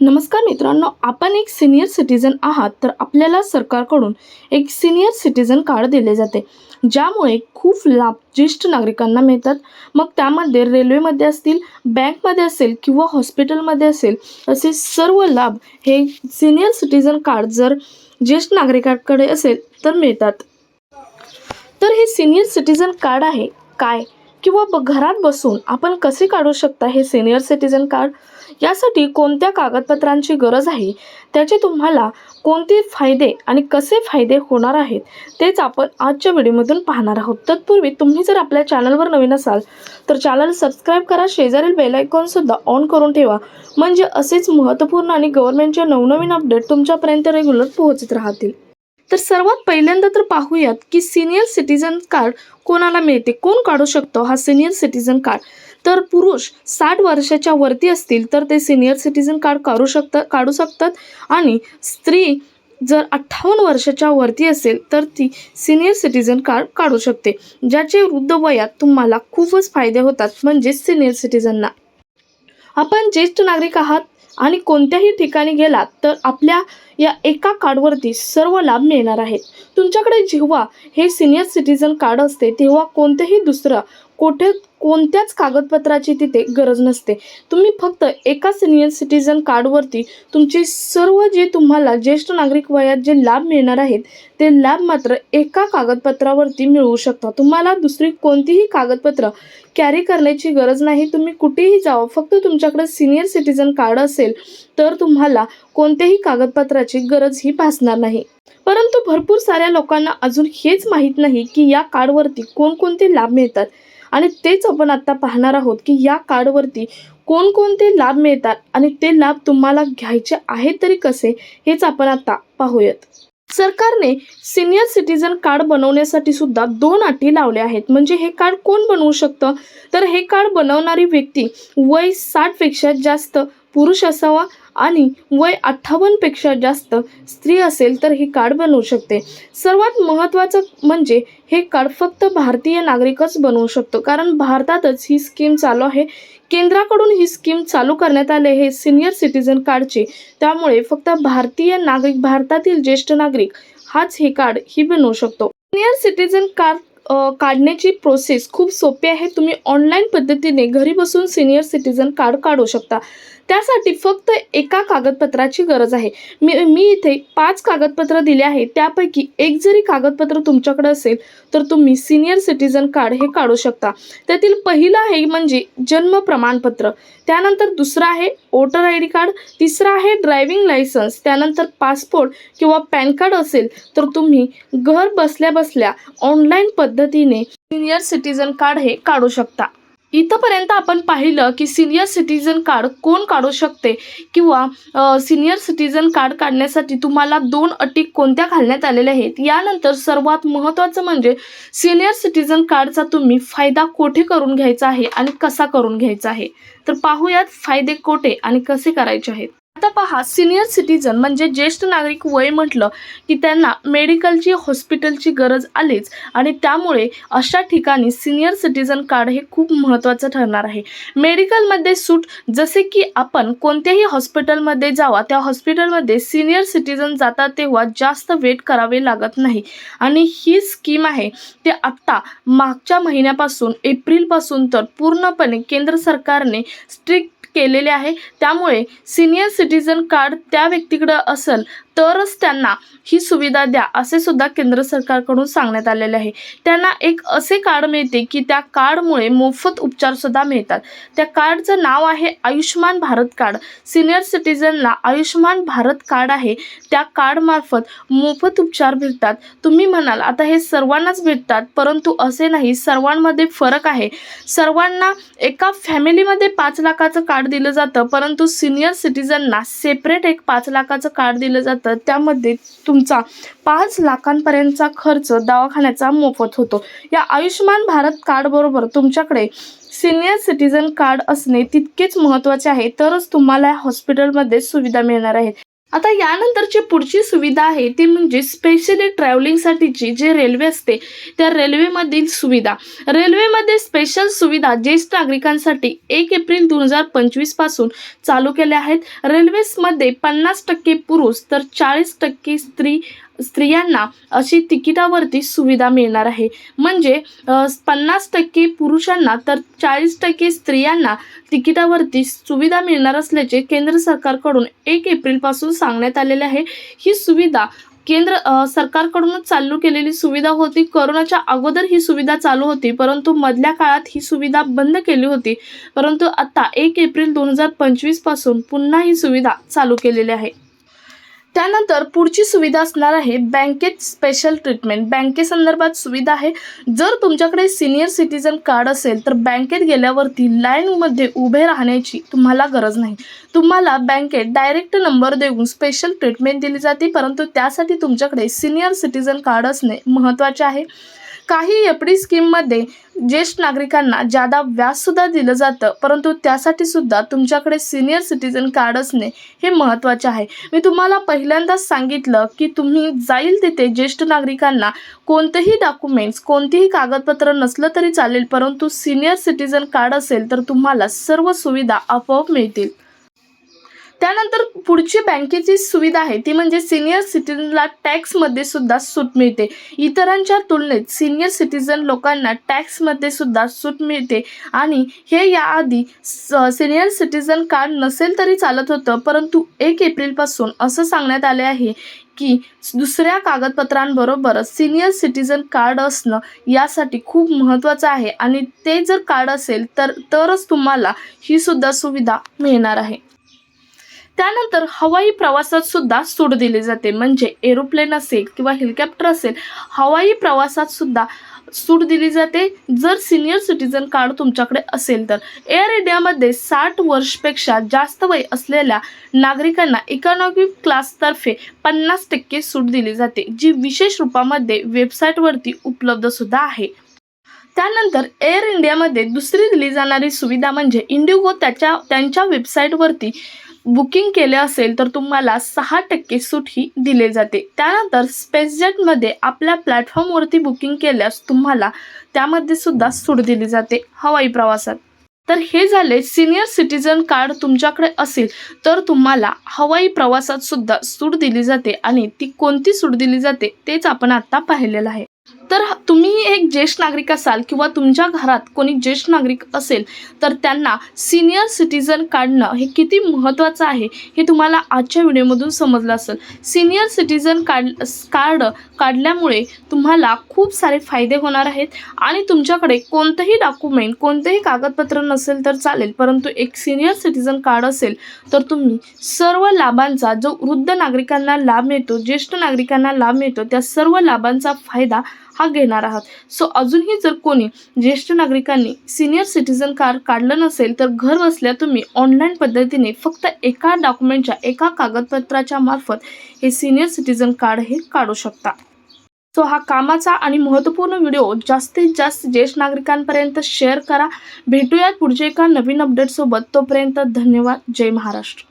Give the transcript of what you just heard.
नमस्कार मित्रांनो आपण एक सिनियर सिटीजन आहात तर आपल्याला सरकारकडून एक सिनियर सिटीजन कार्ड दिले जाते. ज्यामुळे खूप लाभ ज्येष्ठ नागरिकांना मिळतात. मग त्यामध्ये रेल्वेमध्ये असतील बँकमध्ये असेल किंवा हॉस्पिटलमध्ये असेल असे सर्व लाभ हे सिनियर सिटीजन कार्ड जर ज्येष्ठ नागरिकांकडे असेल तर मिळतात. तर हे सिनियर सिटीजन कार्ड आहे काय? किंवा घरात बसून आपण कसे काढू शकता हे सिनियर सिटीजन कार्ड यासाठी कोणत्या कागदपत्रांची गरज आहे? त्याचे तुम्हाला कोणते फायदे आणि कसे फायदे होणार आहेत तेच आपण आजच्या व्हिडिओमधून पाहणार आहोत. तत्पूर्वी तुम्ही जर आपल्या चॅनलवर नवीन असाल तर चॅनल सबस्क्राईब करा शेजारील बेलायकॉनसुद्धा ऑन करून ठेवा. म्हणजे असेच महत्त्वपूर्ण आणि गव्हर्नमेंटचे नवनवीन अपडेट तुमच्यापर्यंत रेग्युलर पोहोचत राहतील. तर सर्वात पहिल्यांदा तर पाहूयात की सिनियर सिटीजन कार्ड कोणाला मिळते? कोण काढू शकतो हा सिनियर सिटीजन कार्ड? तर पुरुष साठ वर्षाच्या वरती असतील तर ते सिनियर सिटीजन कार्ड काढू शकतात काढू शकतात. आणि स्त्री जर अठ्ठावन्न वर्षाच्या वरती असेल तर ती सिनियर सिटीजन कार्ड काढू शकते. ज्याचे वृद्ध वयात तुम्हाला खूपच फायदे होतात म्हणजे सिनियर सिटीजनना आपण ज्येष्ठ नागरिक आहात आणि कोणत्याही ठिकाणी गेलात तर आपल्या या एका कार्डवरती सर्व लाभ मिळणार आहेत. तुमच्याकडे जेव्हा हे सिनियर सिटीजन कार्ड असते तेव्हा कोणतेही दुसरं कोठे कोणत्याच कागदपत्राची तिथे गरज नसते. तुम्ही फक्त एका सिनियर सिटीजन कार्डवरती तुमचे सर्व जे तुम्हाला ज्येष्ठ नागरिक वयात जे लाभ मिळणार आहेत ते लाभ मात्र एका कागदपत्रावरती मिळवू शकता. तुम्हाला दुसरी कोणतीही कागदपत्र कॅरी करण्याची गरज नाही. तुम्ही कुठेही जावं फक्त तुमच्याकडे सिनियर सिटीजन कार्ड असेल तर तुम्हाला कोणत्याही कागदपत्राची गरज ही भासणार नाही. परंतु भरपूर साऱ्या लोकांना अजून हेच माहीत नाही की या कार्डवरती कोणकोणते लाभ मिळतात. आणि तेच आपण आता पाहणार आहोत की या कार्डवरती कोणकोणते लाभ मिळतात आणि ते लाभ तुम्हाला घ्यायचे आहेत तरी कसे हेच आपण आता पाहूयात. सरकारने सिनियर सिटीजन कार्ड बनवण्यासाठी सुद्धा दोन अटी लावल्या आहेत. म्हणजे हे कार्ड कोण बनवू शकतं? तर हे कार्ड बनवणारी व्यक्ती वय साठपेक्षा जास्त पुरुष असावा आणि वय अठ्ठावन्नपेक्षा जास्त स्त्री असेल तर हे कार्ड बनवू शकते. सर्वात महत्त्वाचं म्हणजे हे कार्ड फक्त भारतीय नागरिकच बनवू शकतो. कारण भारतातच ही स्कीम चालू आहे. केंद्राकडून ही स्कीम चालू करण्यात आले हे सिनियर सिटीजन कार्डची त्यामुळे फक्त भारतीय नागरिक भारतातील ज्येष्ठ नागरिक हाच हे कार्ड ही बनवू शकतो. सिनियर सिटीजन कार्ड काढण्याची प्रोसेस खूप सोपी आहे. तुम्ही ऑनलाईन पद्धतीने घरी बसून सिनियर सिटीजन कार्ड काढू शकता. त्यासाठी फक्त एका कागदपत्राची गरज आहे. मी मी इथे पाच कागदपत्र दिले आहे त्यापैकी एक जरी कागदपत्र तुमच्याकडे असेल तर तुम्ही सिनियर सिटीजन कार्ड हे काढू शकता. त्यातील पहिलं आहे म्हणजे जन्म प्रमाणपत्र. त्यानंतर दुसरं आहे वोटर आय डी कार्ड. तिसरं आहे ड्रायव्हिंग लायसन्स. त्यानंतर पासपोर्ट किंवा पॅन कार्ड असेल तर तुम्ही घर बसल्या बसल्या ऑनलाईन पद्धतीने सिनियर सिटीजन कार्ड हे काढू शकता. इथंपर्यंत आपण पाहिलं की सिनियर सिटीजन कार्ड कोण काढू शकते? किंवा सिनियर सिटीजन कार्ड काढण्यासाठी तुम्हाला दोन अटी कोणत्या घालण्यात आलेल्या आहेत? यानंतर सर्वात महत्त्वाचं म्हणजे सिनियर सिटीजन कार्डचा तुम्ही फायदा कोठे करून घ्यायचा आहे आणि कसा करून घ्यायचा आहे? तर पाहूयात फायदे कोठे आणि कसे करायचे आहेत? आता पहा सिनियर सिटीजन म्हणजे ज्येष्ठ नागरिक वय म्हटलं की त्यांना मेडिकलची हॉस्पिटलची गरज आलीच. आणि त्यामुळे अशा ठिकाणी सिनियर सिटीजन कार्ड हे खूप महत्त्वाचं ठरणार आहे. मेडिकलमध्ये सूट जसे की आपण कोणत्याही हॉस्पिटलमध्ये जावा त्या हॉस्पिटलमध्ये सिनियर सिटीजन जातात तेव्हा जास्त वेट करावे लागत नाही. आणि ही स्कीम आहे ते आत्ता मागच्या महिन्यापासून एप्रिलपासून तर पूर्णपणे केंद्र सरकारने स्ट्रिक्ट केलेले आहे. त्यामुळे सिनियर सिटीजन कार्ड त्या व्यक्तीकडं असेल तरच त्यांना ही सुविधा द्या असे सुद्धा केंद्र सरकारकडून सांगण्यात आलेले आहे. त्यांना एक असे कार्ड मिळते की त्या कार्डमुळे मोफत उपचारसुद्धा मिळतात. त्या कार्डचं नाव आहे आयुष्यमान भारत कार्ड. सिनियर सिटीजनला आयुष्यमान भारत कार्ड आहे. त्या कार्डमार्फत मोफत उपचार भेटतात. तुम्ही म्हणाल आता हे सर्वांनाच भेटतात परंतु असे नाही सर्वांमध्ये फरक आहे. सर्वांना एका फॅमिलीमध्ये पाच लाखाचं कार्ड दिलं जातं परंतु सिनियर सिटीजनना सेपरेट एक पाच लाखाचं कार्ड दिलं जातं. त्यामध्ये तुमचा पाच लाखांपर्यंतचा खर्च दवाखान्याचा मोफत होतो. या आयुष्यमान भारत कार्डबरोबर तुमच्याकडे सिनियर सिटीजन कार्ड असणे तितकेच महत्त्वाचे आहे तरच तुम्हाला या हॉस्पिटलमध्ये सुविधा मिळणार आहेत आता यानंतरची पुढची सुविधा आहे ती म्हणजे स्पेशली ट्रॅव्हलिंगसाठीची जे रेल्वे असते त्या रेल्वेमधील सुविधा. रेल्वेमध्ये स्पेशल सुविधा ज्येष्ठ नागरिकांसाठी एक एप्रिल दोन हजार पंचवीसपासून चालू केल्या आहेत. रेल्वेसमध्ये पन्नास टक्के पुरुष तर चाळीस टक्के स्त्री स्त्रियांना अशी तिकिटावरती सुविधा मिळणार आहे. म्हणजे पन्नास टक्के पुरुषांना तर चाळीस टक्के स्त्रियांना तिकिटावरती सुविधा मिळणार असल्याचे केंद्र सरकारकडून एक एप्रिलपासून सांगण्यात आलेले आहे. ही सुविधा केंद्र सरकारकडूनच चालू केलेली सुविधा होती. करोनाच्या अगोदर ही सुविधा चालू होती परंतु मधल्या काळात ही सुविधा बंद केली होती. परंतु आता एक एप्रिल दोन हजार पंचवीसपासून पुन्हा ही सुविधा चालू केलेली आहे. त्यानंतर पुढची सुविधा असणार आहे बँकेत स्पेशल ट्रीटमेंट बँकेसंदर्भात सुविधा आहे. जर तुमच्याकडे सिनियर सिटीजन कार्ड असेल तर बँकेत गेल्यावरती लाईनमध्ये उभे राहण्याची तुम्हाला गरज नाही. तुम्हाला बँकेत डायरेक्ट नंबर देऊन स्पेशल ट्रीटमेंट दिली जाते परंतु त्यासाठी तुमच्याकडे सिनियर सिटीजन कार्ड असणे महत्त्वाचे आहे. काही एफ डी स्कीममध्ये ज्येष्ठ नागरिकांना जादा व्याजसुद्धा दिलं जातं परंतु त्यासाठी सुद्धा तुमच्याकडे सिनियर सिटीजन कार्ड असणे हे महत्त्वाचे आहे. मी तुम्हाला पहिल्यांदाच सांगितलं की तुम्ही जाईल तिथे ज्येष्ठ नागरिकांना कोणतेही डॉक्युमेंट्स कोणतीही कागदपत्र नसलं तरी चालेल परंतु सिनियर सिटीजन कार्ड असेल तर तुम्हाला सर्व सुविधा आपोआप मिळतील. त्यानंतर पुढची बँकेची सुविधा आहे ती म्हणजे सिनियर सिटीजनला टॅक्समध्ये सुद्धा सूट मिळते. इतरांच्या तुलनेत सिनियर सिटीजन लोकांना टॅक्समध्ये सुद्धा सूट मिळते. आणि हे याआधी सिनियर सिटीजन कार्ड नसेल तरी चालत होतं परंतु एक एप्रिलपासून असं सांगण्यात आले आहे की दुसऱ्या कागदपत्रांबरोबर सिनियर सिटीजन कार्ड असणं यासाठी खूप महत्त्वाचं आहे. आणि ते जर कार्ड असेल तर तरच तुम्हाला ही सुद्धा सुविधा मिळणार आहे. त्यानंतर हवाई प्रवासात सुद्धा सूट दिली जाते. म्हणजे एरोप्लेन असेल किंवा हेलिकॉप्टर असेल हवाई प्रवासात सुद्धा सूट दिली जाते. जर सिनियर सिटीजन कार्ड तुमच्याकडे असेल तर. एअर इंडियामध्ये साठ वर्षपेक्षा जास्त वय असलेल्या नागरिकांना इकॉनॉमी क्लासतर्फे पन्नास टक्के सूट दिली जाते जी विशेष रूपामध्ये वेबसाईटवरती उपलब्ध सुद्धा आहे. त्यानंतर एअर इंडियामध्ये दुसरी दिली जाणारी सुविधा म्हणजे इंडिगो त्याच्या त्यांच्या वेबसाईटवरती बुकिंग केले असेल तर तुम्हाला सहा टक्के सूट ही दिले जाते. त्यानंतर स्पेसजेटमध्ये आपल्या प्लॅटफॉर्मवरती बुकिंग केल्यास तुम्हाला त्यामध्ये सुद्धा सूट दिली जाते हवाई प्रवासात. तर हे झाले सिनियर सिटीजन कार्ड तुमच्याकडे असेल तर तुम्हाला हवाई प्रवासात सुद्धा सूट दिली जाते आणि ती कोणती सूट दिली जाते तेच आपण आता पाहिलेलं आहे. तर ह- तुम्ही एक ज्येष्ठ नागरिक असाल किंवा तुमच्या घरात कोणी ज्येष्ठ नागरिक असेल तर त्यांना सिनियर सिटीजन काढणं हे किती महत्त्वाचं आहे हे तुम्हाला आजच्या व्हिडिओमधून समजलं असेल. सिनियर सिटीजन काढ कार्ड काढल्यामुळे तुम्हाला खूप सारे फायदे होणार आहेत आणि तुमच्याकडे कोणतंही डॉक्युमेंट कोणतेही कागदपत्र नसेल तर चालेल परंतु एक सिनियर सिटीजन कार्ड असेल तर तुम्ही सर्व लाभांचा जो वृद्ध नागरिकांना लाभ मिळतो ज्येष्ठ नागरिकांना लाभ मिळतो त्या सर्व लाभांचा फायदा हा घेणार आहात. सो अजूनही जर कोणी ज्येष्ठ नागरिकांनी सिनियर सिटीजन कार्ड काढलं नसेल तर घर बसल्या तुम्ही ऑनलाईन पद्धतीने फक्त एका डॉक्युमेंटच्या एका कागदपत्राच्या मार्फत हे सिनियर सिटीजन कार्ड हे काढू शकता. सो हा कामाचा आणि महत्त्वपूर्ण व्हिडिओ जास्तीत जास्त ज्येष्ठ नागरिकांपर्यंत शेअर करा. भेटूयात पुढच्या एका नवीन अपडेटसोबत तोपर्यंत धन्यवाद. जय महाराष्ट्र.